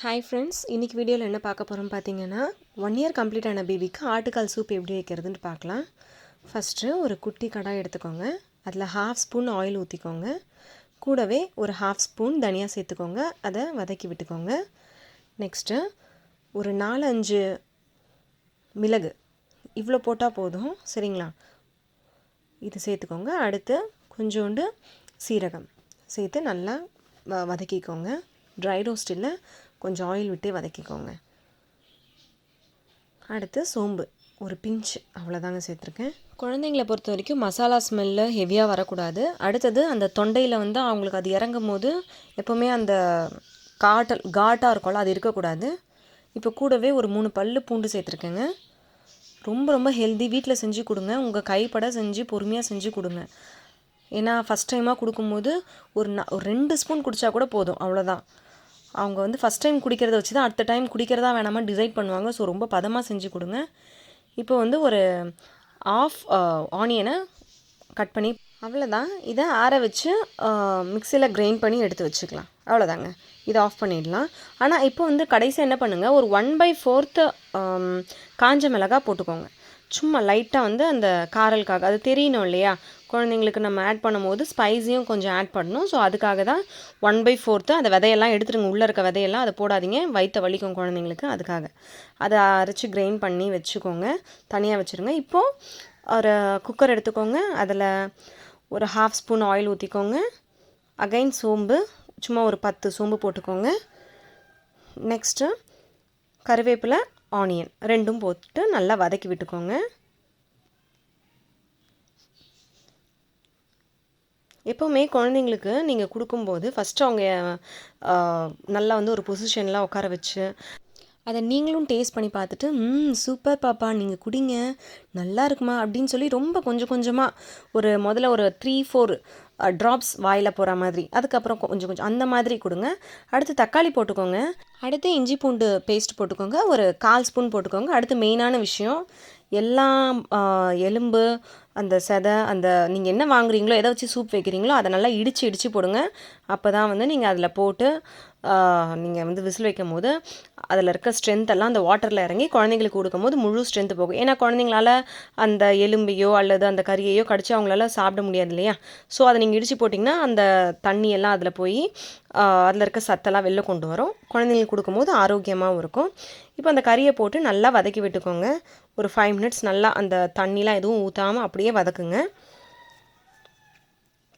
Hi friends இன்றைக்கி வீடியோவில் என்ன பார்க்க போகிறோம் பார்த்தீங்கன்னா ஒன் இயர் கம்ப்ளீட் ஆன பேபிக்கு ஆட்டுக்கால் சூப் எப்படி வைக்கிறதுன்னு பார்க்கலாம். ஃபஸ்ட்டு ஒரு குட்டி கடாய் எடுத்துக்கோங்க. அதில் ஹாஃப் ஸ்பூன் ஆயில் ஊற்றிக்கோங்க கூடவே ஒரு ஹாஃப் ஸ்பூன் தனியாக சேர்த்துக்கோங்க. அதை வதக்கி விட்டுக்கோங்க. நெக்ஸ்ட்டு ஒரு நாலு அஞ்சு மிளகு. இவ்வளோ போட்டால் போதும் சரிங்களா? இது சேர்த்துக்கோங்க. அடுத்து கொஞ்சோண்டு சீரகம் சேர்த்து நல்லா வ வதக்கிக்கோங்க. ட்ரை ரோஸ்ட் இல்லை கொஞ்சம் ஆயில் விட்டு வதக்கிக்கோங்க. அடுத்து சோம்பு. ஒரு பிஞ்ச் அவ்வளோதாங்க சேர்த்துருக்கேன். குழந்தைங்கள பொறுத்த வரைக்கும் மசாலா ஸ்மெல்லு ஹெவியாக வரக்கூடாது. அடுத்தது அந்த தொண்டையில் வந்து அவங்களுக்கு அது இறங்கும் போது எப்போவுமே அந்த காட்டல் காட்டாக இருக்கும்ல அது இருக்கக்கூடாது. இப்போ கூடவே ஒரு மூணு பல்லு பூண்டு சேர்த்துருக்கேங்க. ரொம்ப ரொம்ப ஹெல்தி வீட்டில் செஞ்சு கொடுங்க. உங்கள் கைப்பட செஞ்சு பொறுமையாக செஞ்சு கொடுங்க. ஏன்னா ஃபஸ்ட் டைமாக கொடுக்கும்போது ஒரு ந ஒரு ரெண்டு ஸ்பூன் குடித்தா கூட போதும். அவ்வளோதான் அவங்க வந்து ஃபஸ்ட் டைம் குடிக்கிறத வச்சு தான் அடுத்த டைம் குடிக்கிறதா வேணாமா டிசைட் பண்ணுவாங்க. ஸோ ரொம்ப பதமாக செஞ்சு கொடுங்க. இப்போ வந்து ஒரு ஆஃப் ஆனியனை கட் பண்ணி அவ்வளோதான் இதை ஆற வச்சு மிக்சியில் கிரைண்ட் பண்ணி எடுத்து வச்சுக்கலாம். அவ்வளோதாங்க இதை ஆஃப் பண்ணிடலாம். ஆனால் இப்போ வந்து கடைசியாக என்ன பண்ணுங்கள் ஒரு ஒன் பை ஃபோர்த்து காஞ்ச மிளகா போட்டுக்கோங்க. சும்மா லைட்டாக வந்து அந்த காரலுக்காக அது தெரியணும் இல்லையா? குழந்தைங்களுக்கு நம்ம ஆட் பண்ணும்போது ஸ்பைஸியும் கொஞ்சம் ஆட் பண்ணணும். ஸோ அதுக்காக தான் ஒன் பை ஃபோர்த்து அந்த விதையெல்லாம் எடுத்துருங்க. உள்ளே இருக்க விதையெல்லாம் அதை போடாதீங்க. வயிற்ற வலிக்கும் குழந்தைங்களுக்கு அதுக்காக. அதை அரைச்சி கிரைண்ட் பண்ணி வச்சுக்கோங்க. தனியாக வச்சுருங்க. இப்போது ஒரு குக்கர் எடுத்துக்கோங்க. அதில் ஒரு ஹாஃப் ஸ்பூன் ஆயில் ஊற்றிக்கோங்க அகைன் சோம்பு. சும்மா ஒரு பத்து சோம்பு போட்டுக்கோங்க. நெக்ஸ்ட்டு கருவேப்பிலை ஆனியன் ரெண்டும் போட்டு நல்லா வதக்கி விட்டுக்கோங்க. எப்போவுமே குழந்தைங்களுக்கு நீங்கள் கொடுக்கும்போது ஃபஸ்ட்டு அவங்க நல்லா வந்து ஒரு பொசிஷனில் உட்கார வச்சு அதை நீங்களும் டேஸ்ட் பண்ணி பார்த்துட்டு ம் சூப்பர் பாப்பா நீங்கள் குடிங்க. நல்லா இருக்குமா? அப்படின்னு சொல்லி ரொம்ப கொஞ்சம் கொஞ்சமாக ஒரு முதல்ல ஒரு த்ரீ ஃபோர் ட்ராப்ஸ் வாயில் போகிற மாதிரி அதுக்கப்புறம் கொஞ்சம் கொஞ்சம் அந்த மாதிரி கொடுங்க. அடுத்து தக்காளி போட்டுக்கோங்க. அடுத்து இஞ்சி பூண்டு பேஸ்ட் போட்டுக்கோங்க. ஒரு கால் ஸ்பூன் போட்டுக்கோங்க. அடுத்து மெயினான விஷயம் எல்லாம் எலும்பு அந்த செதை அந்த நீங்கள் என்ன வாங்குறீங்களோ எதை வச்சு சூப் வைக்கிறீங்களோ அதை நல்லா இடித்து இடித்து போடுங்க. அப்போ தான் வந்து நீங்கள் அதில் போட்டு நீங்கள் வந்து விசில் வைக்கும் போது அதில் இருக்க ஸ்ட்ரென்த் எல்லாம் அந்த வாட்டரில் இறங்கி குழந்தைங்களுக்கு கொடுக்கும் போது முழு ஸ்ட்ரென்த் போகும். ஏன்னா குழந்தைங்களால அந்த எலும்பையோ அல்லது அந்த கறியையோ கடிச்சு அவங்களால சாப்பிட முடியாது இல்லையா? ஸோ அதை நீங்கள் இடித்து போட்டிங்கன்னா அந்த தண்ணியெல்லாம் அதில் போய் அதில் இருக்க சத்தெல்லாம் வெளில கொண்டு வரும். குழந்தைங்களுக்கு கொடுக்கும்போது ஆரோக்கியமாகவும் இருக்கும். இப்போ அந்த கறியை போட்டு நல்லா வதக்கி விட்டுக்கோங்க. ஒரு ஃபைவ் மினிட்ஸ் நல்லா அந்த தண்ணிலாம் எதுவும் ஊற்றாமல் அப்படியே வதக்குங்க.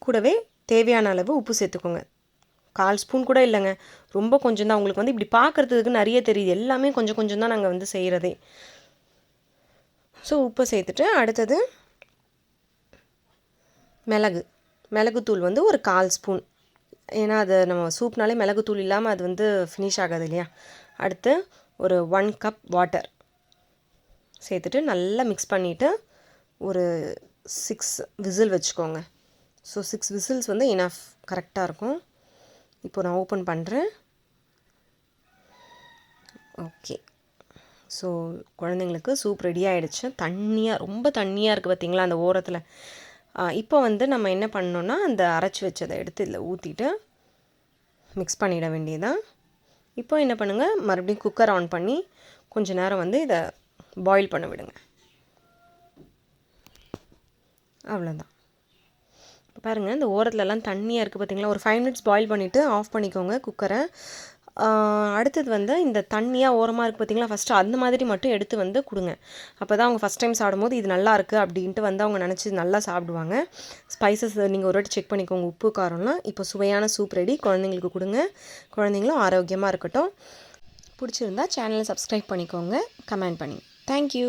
கூடவே தேவையான அளவு உப்பு சேர்த்துக்கோங்க. கால் ஸ்பூன் கூட இல்லைங்க. ரொம்ப கொஞ்சம் தான் உங்களுக்கு வந்து இப்படி பார்க்குறதுக்கு நிறைய தெரியுது. எல்லாமே கொஞ்சம் கொஞ்சம் தான் நாங்கள் வந்து செய்கிறதே ஸோ உப்பை சேர்த்துட்டு அடுத்தது மிளகு. மிளகுத்தூள் வந்து ஒரு கால் ஸ்பூன். ஏன்னா அது நம்ம சூப்னாலே மிளகுத்தூள் இல்லாமல் அது வந்து ஃபினிஷ் ஆகாது இல்லையா? அடுத்து ஒரு ஒன் கப் வாட்டர் சேர்த்துட்டு நல்லா மிக்ஸ் பண்ணிவிட்டு ஒரு சிக்ஸ் விசில் வச்சுக்கோங்க. ஸோ சிக்ஸ் விசில்ஸ் வந்து இனஃப் கரெக்டாக இருக்கும். இப்போ நான் ஓப்பன் பண்ணுறேன் ஓகே ஸோ குழந்தைங்களுக்கு சூப் ரெடி ஆகிடுச்சு தண்ணியாக ரொம்ப தண்ணியாக இருக்குது பார்த்திங்களா அந்த ஓரத்தில். இப்போ வந்து நம்ம என்ன பண்ணோன்னா அந்த அரைச்சி வச்சதை எடுத்து இதில் ஊற்றிட்டு மிக்ஸ் பண்ணிட வேண்டியதான் இப்போ என்ன பண்ணுங்கள் மறுபடியும் குக்கர் ஆன் பண்ணி கொஞ்சம் நேரம் வந்து இதை பாயில் பண்ண விடுங்க. அவ்வளோதான் பாருங்கள் இந்த ஓரத்துலலாம் தண்ணியாக இருக்குது பார்த்தீங்களா ஒரு ஃபைவ் மினிட்ஸ் பாயில் பண்ணிவிட்டு ஆஃப் பண்ணிக்கோங்க குக்கரை அடுத்தது வந்து இந்த தண்ணியாக ஓரமாக இருக்குது பார்த்தீங்களா ஃபஸ்ட்டு அந்த மாதிரி மட்டும் எடுத்து வந்து கொடுங்க. அப்போ தான் அவங்க ஃபஸ்ட் டைம் சாப்பிடும்போது இது நல்லா இருக்குது அப்படின்ட்டு வந்து அவங்க நினச்சி நல்லா சாப்பிடுவாங்க. ஸ்பைசஸ் நீங்கள் ஒரு வாட்டி செக் பண்ணிக்கோங்க. உப்பு காரம்லாம் இப்போ சுவையான சூப் ரெடி குழந்தைங்களுக்கு கொடுங்க. குழந்தைங்களும் ஆரோக்கியமாக இருக்கட்டும். பிடிச்சிருந்தா சேனலை சப்ஸ்கிரைப் பண்ணிக்கோங்க. கமெண்ட் பண்ணி தேங்க்யூ